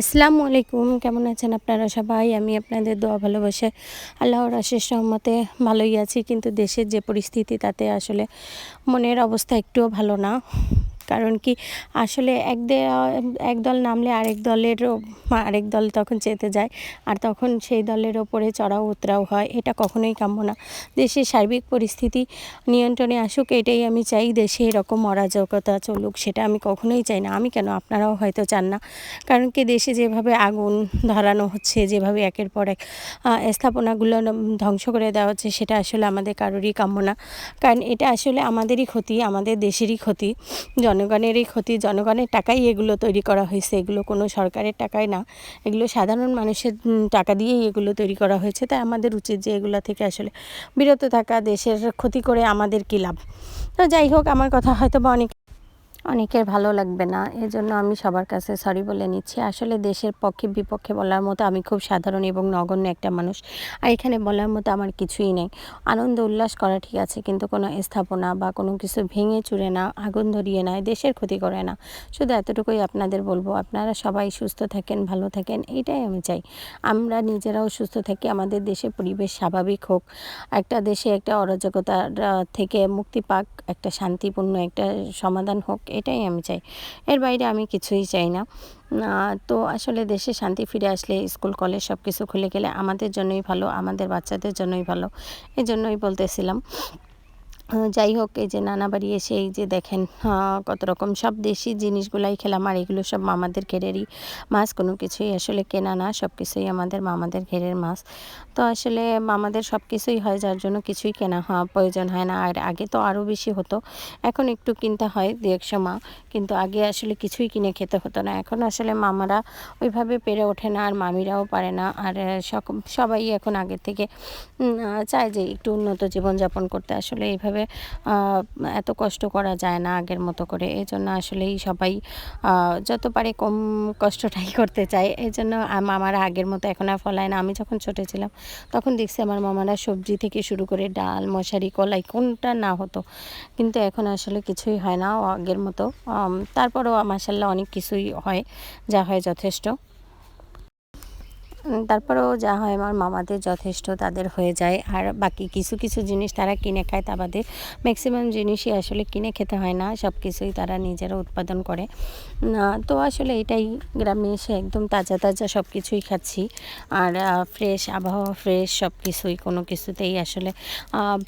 আসসালামু আলাইকুম, কেমন আছেন আপনারা সবাই? আমি আপনাদের দোয়া ভালোবাসে। আল্লাহর আশেষ রহমতে ভালোই আছি, কিন্তু দেশের যে পরিস্থিতি, তাতে আসলে মনের অবস্থা একটুও ভালো না। কারণ কি আসলে এক এক দল নামলে আরেক দলেরও আরেক দল তখন চেতে যায়। আর তখন সেই দলের ওপরে চড়াও উতরাও হয়, এটা কখনোই কাম্য না। দেশের সার্বিক পরিস্থিতি নিয়ন্ত্রণে আসুক, এটাই আমি চাই। দেশে এরকম অরাজকতা চলুক, সেটা আমি কখনোই চাই না। আমি কেন? আপনারাও হয়তো চান না। কারণ কি দেশে যেভাবে আগুন ধরানো হচ্ছে, যেভাবে একের পর এক স্থাপনাগুলো ধ্বংস করে দেওয়া হচ্ছে, সেটা আসলে আমাদের কারোরই কাম্য না। কারণ এটা আসলে আমাদেরই ক্ষতি, আমাদের দেশেরই ক্ষতি। জনগণেরই ক্ষতি, জনগণের টাকাই এগুলো তৈরি করা হয়েছে। এগুলো কোনো সরকারের টাকায় না। এগুলো সাধারণ মানুষের টাকা দিয়েই এগুলো তৈরি করা হয়েছে। তাই আমাদের উচিত যে এগুলো থেকে আসলে বিরত থাকা, দেশের ক্ষতি করে আমাদের কী লাভ? তো যাই হোক, আমার কথা হয়তো বা অনেক অনেকের ভালো লাগবে না। এজন্য আমি সবার কাছে সরি বলে নিচ্ছি। আসলে দেশের পক্ষে বিপক্ষে বলার মতো আমি খুব সাধারণ এবং নগণ্য একটা মানুষ। আর এখানে বলার মতো আমার কিছুই নেই। আনন্দ উল্লাস করা ঠিক আছে, কিন্তু কোনো স্থাপনা বা কোনো কিছু ভেঙে চুরে না, আগুন ধরিয়ে না দেশের ক্ষতি করে না। শুধু এতটুকুই আপনাদের বলব, আপনারা সবাই সুস্থ থাকেন, ভালো থাকেন, এইটাই আমি চাই। আমরা নিজেরাও সুস্থ থাকি, আমাদের দেশে পরিবেশ স্বাভাবিক হোক। একটা দেশে একটা অরাজকতার থেকে মুক্তি পাক, একটা শান্তিপূর্ণ একটা সমাধান হোক এটাই আমি চাই। এর বাইরে আমি কিছুই চাই না। তো আসলে দেশে শান্তি ফিরে আসলে স্কুল, কলেজ সব কিছু খুলে গেলে আমাদের জন্যই ভালো, আমাদের বাচ্চাদের জন্যই ভালো। এই জন্যই বলতেছিলাম। যাই হোক, এই যে নানা বাড়ি এসে এই যে দেখেন কত রকম সব দেশি জিনিসগুলাই খেলাম, আর এগুলো সব মামাদের ঘেরেরই মাছ, কোনো কিছুই আসলে কেনা না, সব কিছুই আমাদের মামাদের ঘেরের মাছ। তো আসলে মামাদের সব কিছুই হয়, যার জন্য কিছুই কেনা হওয়া প্রয়োজন হয় না, আর আগে তো আরও বেশি হতো, এখন একটু কিনতে হয় দু এক সময়, কিন্তু আগে আসলে কিছুই কিনে খেতে হতো না। এখন আসলে মামারা ওইভাবে পেরে ওঠে না, আর মামিরাও পারে না, আর সবাই এখন আগের থেকে চায় যে একটু উন্নত জীবনযাপন করতে। আসলে এইভাবে আহ, এত কষ্ট করা যায় না আগের মতো করে। এই জন্য আসলেই সবাই যত পারে কম কষ্টটাই করতে চায়। এই জন্য মামারা আগের মতো এখন আর ফলায় না। আমি যখন ছোটো ছিলাম তখন দেখছি আমার মামারা সবজি থেকে শুরু করে ডাল মশারি কলাই কোনটা না হতো। কিন্তু এখন আসলে কিছুই হয় না আগের মতো। তারপরেও মাসাল্লাহ অনেক কিছুই হয় যা হয় যথেষ্ট। তারপরেও যা হয় আমার মামাদের যথেষ্ট তাদের হয়ে যায়। আর বাকি কিছু কিছু জিনিস তারা কিনে খায়, তা বাদে ম্যাক্সিমাম জিনিসই আসলে কিনে খেতে হয় না সব কিছুই তারা নিজেরা উৎপাদন করে। তো আসলে এটাই গ্রামে এসে একদম তাজা তাজা সব কিছুই খাচ্ছি। আর ফ্রেশ আবহাওয়া ফ্রেশ সব কিছুই কোনো কিছুতেই আসলে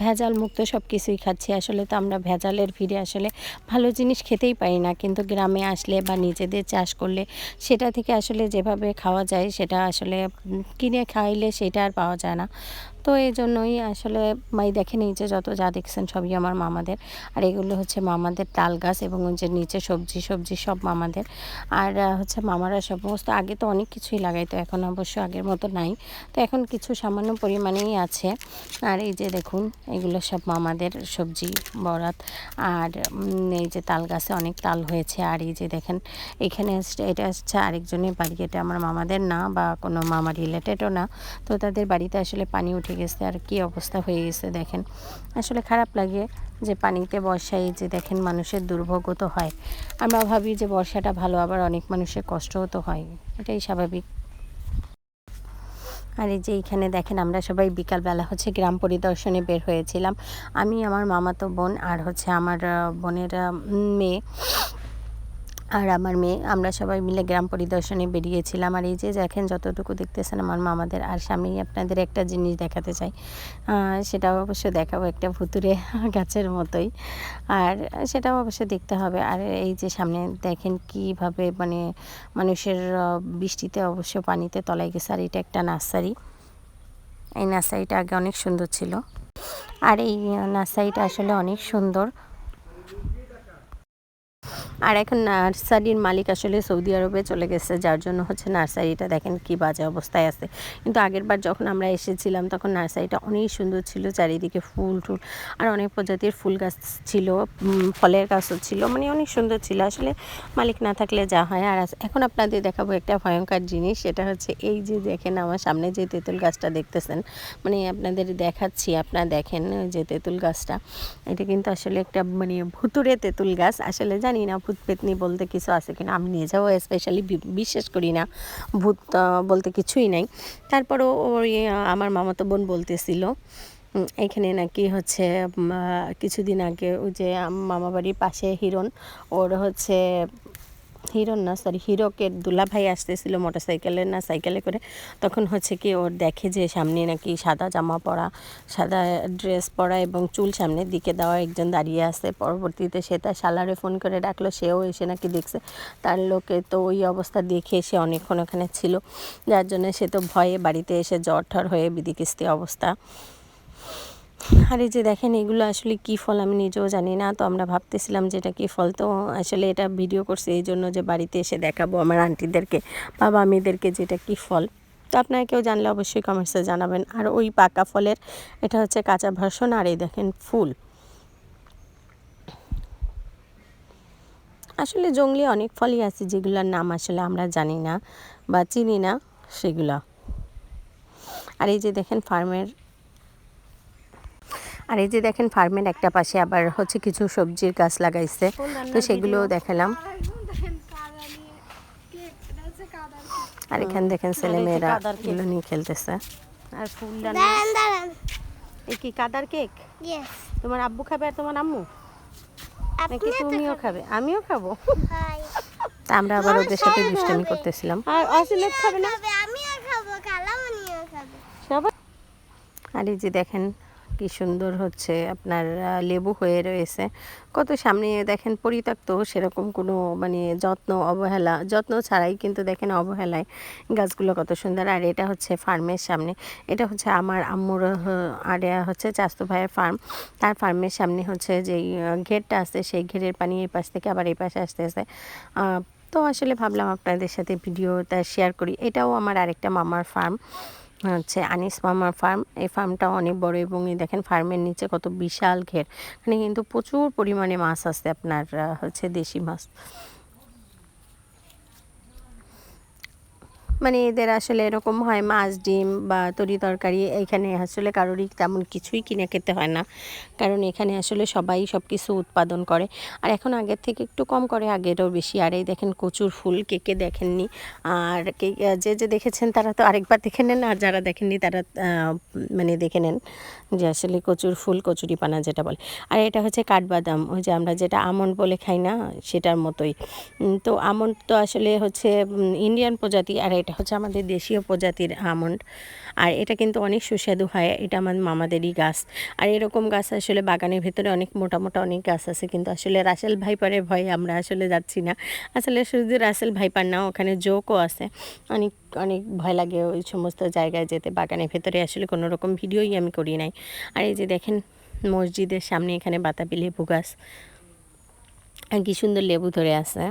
ভেজাল মুক্ত সব কিছুই খাচ্ছি। আসলে তো আমরা ভেজালের ভিড়ে আসলে ভালো জিনিস খেতেই পারি না, কিন্তু গ্রামে আসলে বা নিজেদের চাষ করলে সেটা থেকে আসলে যেভাবে খাওয়া যায় সেটা আসলে কিনে খাইলে সেটা আর পাওয়া যায় না। তো এই জন্যই আসলে মাই দেখেন এই যে যত যা দেখছেন সবই আমার মামাদের। আর এগুলো হচ্ছে মামাদের তাল গাছ এবং যে নিচে সবজি সবজি সব মামাদের। আর হচ্ছে মামারা সমস্ত, আগে তো অনেক কিছুই লাগাইতো, এখন অবশ্য আগের মতো নাই। তো এখন কিছু সামান্য পরিমাণেই আছে। আর এই যে দেখুন, এগুলো সব মামাদের সবজি, বরাত। আর এই যে তাল গাছে অনেক তাল হয়েছে। আর এই যে দেখেন, এখানে এটা হচ্ছে আরেকজনের বাড়ি। এটা আমার মামাদের না বা কোনো মামা রিলেটেডও না। তো তাদের বাড়িতে আসলে পানি উঠে গেছে আর কি অবস্থা হয়ে গেছে দেখেন। আসলে খারাপ লাগে যে পানিতে বর্ষায় যে দেখেন মানুষের দুর্ভোগ তো হয়। আমরা ভাবি যে বর্ষাটা ভালো, আবার অনেক মানুষের কষ্টও তো হয়। এটাই স্বাভাবিক। আর এই যে এইখানে দেখেন আমরা সবাই বিকালবেলা হচ্ছে গ্রাম পরিদর্শনে বের হয়েছিলাম। আমি, আমার মামাতো বোন আর হচ্ছে আমার বোনের মেয়ে। আর আমার মেয়ে, আমরা সবাই মিলে গ্রাম পরিদর্শনে বেরিয়েছিলাম। আর এই যে দেখেন, যতটুকু দেখতেছেন আমার মামাদের, আর সামনেই আপনাদের একটা জিনিস দেখাতে চাই। সেটাও অবশ্য দেখাবো একটা ভুতুরে গাছের মতোই। আর সেটাও অবশ্য দেখতে হবে। আর এই যে সামনে দেখেন কীভাবে মানে মানুষের বৃষ্টিতে অবশ্য পানিতে তলায় গেছে। আর এটা একটা নার্সারি। এই নার্সারিটা আগে অনেক সুন্দর ছিল। আর এই নার্সারিটা আসলে অনেক সুন্দর। আর এখন নার্সারির মালিক আসলে সৌদি আরবে চলে গেছে, যার জন্য হচ্ছে নার্সারিটা দেখেন কি বাজে অবস্থায় আছে। কিন্তু আগের বার যখন আমরা এসেছিলাম তখন নার্সারিটা অনেক সুন্দর ছিল, চারিদিকে ফুল টুল আর অনেক প্রজাতির ফুল গাছ ছিল ফলের গাছও ছিল মানে অনেক সুন্দর ছিল। আসলে মালিক না থাকলে যা হয়। আর এখন আপনাদের দেখাবো একটা ভয়ঙ্কর জিনিস, সেটা হচ্ছে এই যে দেখেন আমার সামনে যে তেঁতুল গাছটা দেখতেছেন মানে আপনাদের দেখাচ্ছি, আপনারা দেখেন যে তেঁতুল গাছটা। এটা কিন্তু আসলে একটা মানে ভুতুরে তেঁতুল গাছ, আসলে জানি না ভূত পেতনি বলতে কিছু আছে কিনা? আমি নিয়ে নিজেও স্পেশালি বিশ্বাস করি না, ভূত বলতে কিছুই নাই। তারপরও ওই আমার মামাতো বোন বলতেছিল এখানে নাকি হচ্ছে কিছুদিন আগে ওই যে মামাবাড়ির পাশে হিরণ, ওর হচ্ছে হিরণ না সরি দুলা ভাই আসতেছিল মোটর সাইকেলে না সাইকেলে করে, তখন হচ্ছে কি ওর দেখে যে সামনে নাকি সাদা জামা পরা, সাদা ড্রেস পরা এবং চুল সামনের দিকে দেওয়া একজন দাঁড়িয়ে আছে, পরবর্তীতে সে তার শালারে ফোন করে ডাকলো, সেও এসে নাকি দেখছে, তার লোকে তো ওই অবস্থা দেখে সে অনেকক্ষণ ওখানে ছিল, যার জন্য সে তো ভয়ে বাড়িতে এসে জ্বর ঠর হয়ে বিদিকিস্তি অবস্থা। আর এই যে দেখেন, এগুলো আসলে কি ফল আমি নিজেও জানি না। তো আমরা ভাবতেছিলাম যে এটা কি ফল? তো আসলে এটা ভিডিও করছে এই জন্য যে বাড়িতে এসে দেখাবো আমার আন্টিদেরকে বাবা আমিদেরকে যে এটা কি ফল। তো আপনারা কেউ জানলে অবশ্যই কমেন্টসে জানাবেন। আর ওই পাকা ফলের, এটা হচ্ছে কাঁচা ভাষণ আর এই দেখেন ফুল। আসলে জঙ্গলি অনেক ফলই আছে যেগুলোর নাম আসলে আমরা জানি না বা চিনি না সেগুলা। আর এই যে দেখেন ফার্মের আর এই যে দেখেন ফার্মের একটা পাশে আবার হচ্ছে কিছু সবজির গাছ লাগাইছে। তো সেগুলোও দেখালাম। আর এখানে দেখেন ছেলে মেয়েরা এগুলো নিয়ে খেলতেছে। আর ফুল দাঁড়ান কি কাদার কেক? তোমার আব্বু খাবে আর তোমার আম্মু? নাকি তুমিও খাবে। আমিও খাব। তা আমরা আবার ওদের সাথে দুষ্টামি করতেছিলাম। আর অসিলেট খাবে না? আমিও খাব কালামনিও খাবে। সবাই আর এই যে দেখেন কি সুন্দর হচ্ছে আপনার লেবু হয়ে রয়েছে। কত সামনে দেখেন পরিত্যক্ত সেরকম কোনো মানে যত্ন অবহেলা যত্ন ছাড়াই কিন্তু দেখেন অবহেলায় গাছগুলো কত সুন্দর। আর এটা হচ্ছে ফার্মের সামনে এটা হচ্ছে আমার আম্মুর আর হচ্ছে চাস্তু ভাইয়ের ফার্ম। তার ফার্মের সামনে হচ্ছে যেই ঘেরটা আছে সেই ঘেরের পানি এই পাশ থেকে আবার এই পাশে আসতেছে। আহ, তো আসলে ভাবলাম আপনাদের সাথে ভিডিওটা শেয়ার করি। এটাও আমার আরেকটা মামার ফার্ম। হচ্ছে আনিস মামার ফার্ম এই ফার্মটা অনেক বড় এবং এই দেখেন ফার্মের নিচে কত বিশাল ঘের। এখানে কিন্তু প্রচুর পরিমাণে মাছ আছে আপনার হচ্ছে দেশি মাছ। মানে এদের আসলে এরকম হয় মাছ, ডিম বা তরি তরকারি এইখানে আসলে কারোরই তেমন কিছুই কিনে খেতে হয় না। কারণ এখানে আসলে সবাই সব কিছু উৎপাদন করে। আর এখন আগের থেকে একটু কম করে, আগেরও বেশি। আর এই দেখেন কচুর ফুল, কে কে দেখেননি? আর কে যে যে দেখেছেন তারা তো আরেকবার দেখে নেন। আর যারা দেখেননি তারা মানে দেখে নেন যে আসলে কচুর ফুল, কচুরি পানা যেটা বলে। আর এটা হচ্ছে কাঠবাদাম। ওই যে আমরা যেটা আমন্ড বলে খাই না, সেটার মতোই। তো আমন্ড তো আসলে হচ্ছে ইন্ডিয়ান প্রজাতি। আর এটা হচ্ছে আমাদের দেশীয় প্রজাতির আমন্ড। আর এটা কিন্তু অনেক সুস্বাদু হয়, এটা আমার মামাদেরই গাছ। আর এরকম গাছ আসলে বাগানের ভেতরে অনেক মোটা মোটা অনেক গাছ আছে, কিন্তু আসলে রাসেল ভাইপারের ভয়ে আমরা আসলে যাচ্ছি না। আসলে শুধু রাসেল ভাইপার না, ওখানে জোকও আছে। অনেক অনেক ভয় লাগে ওই সমস্ত জায়গায় যেতে, বাগানের ভেতরে আসলে কোনো রকম ভিডিওই আমি করি নাই। আর এই যে দেখেন মসজিদের সামনে এখানে বাতাবি লেবু গাছ, আর কি সুন্দর লেবু ধরে আছে।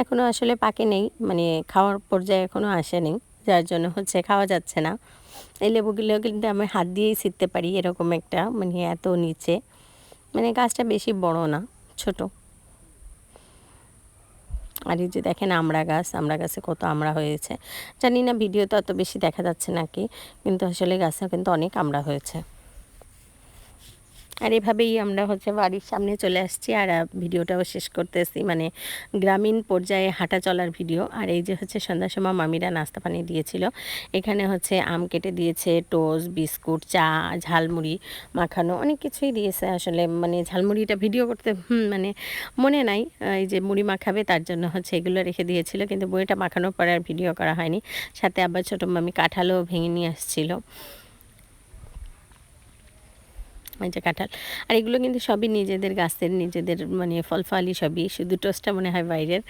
এখনও আসলে পাকে নেই মানে খাওয়ার পর্যায়ে এখনও আসেনি, যার জন্য হচ্ছে খাওয়া যাচ্ছে না। এই লেবুগুলো কিন্তু আমি হাত দিয়েই ছিঁড়তে পারি এরকম একটা মানে এত নিচে। মানে গাছটা বেশি বড় না, ছোট। আর এই যে দেখেন আমড়া গাছ আমড়া গাছে কত আমড়া হয়েছে। জানি না ভিডিও তো অত বেশি দেখা যাচ্ছে নাকি, কিন্তু আসলে গাছে কিন্তু অনেক আমড়া হয়েছে। আর এভাবেই আমরা হচ্ছে বাড়ির সামনে চলে আসছি আর ভিডিওটাও শেষ করতেছি। মানে গ্রামীণ পর্যায়ে হাঁটা চলার ভিডিও। আর এই যে হচ্ছে সন্ধ্যার সময় মামিরা নাস্তা পানি দিয়েছিল। এখানে হচ্ছে আম কেটে দিয়েছে, টোস্ট, বিস্কুট, চা, ঝালমুড়ি, মাখানো অনেক কিছুই দিয়েছে আসলে। মানে ঝালমুড়িটা ভিডিও করতে মানে মনে নাই এই যে মুড়ি মাখাবে তার জন্য হচ্ছে এগুলো রেখে দিয়েছিল। কিন্তু বইটা মাখানোর পরে আর ভিডিও করা হয়নি। সাথে আবার ছোটো মামি কাঁঠালও ভেঙে নিয়ে আসছিল। এই যে কাঁঠাল। আর এগুলো কিন্তু সবই নিজেদের গাছের, নিজেদের মানে ফল ফলই সবই শুধু টোস্টটা মনে হয় বাইরের।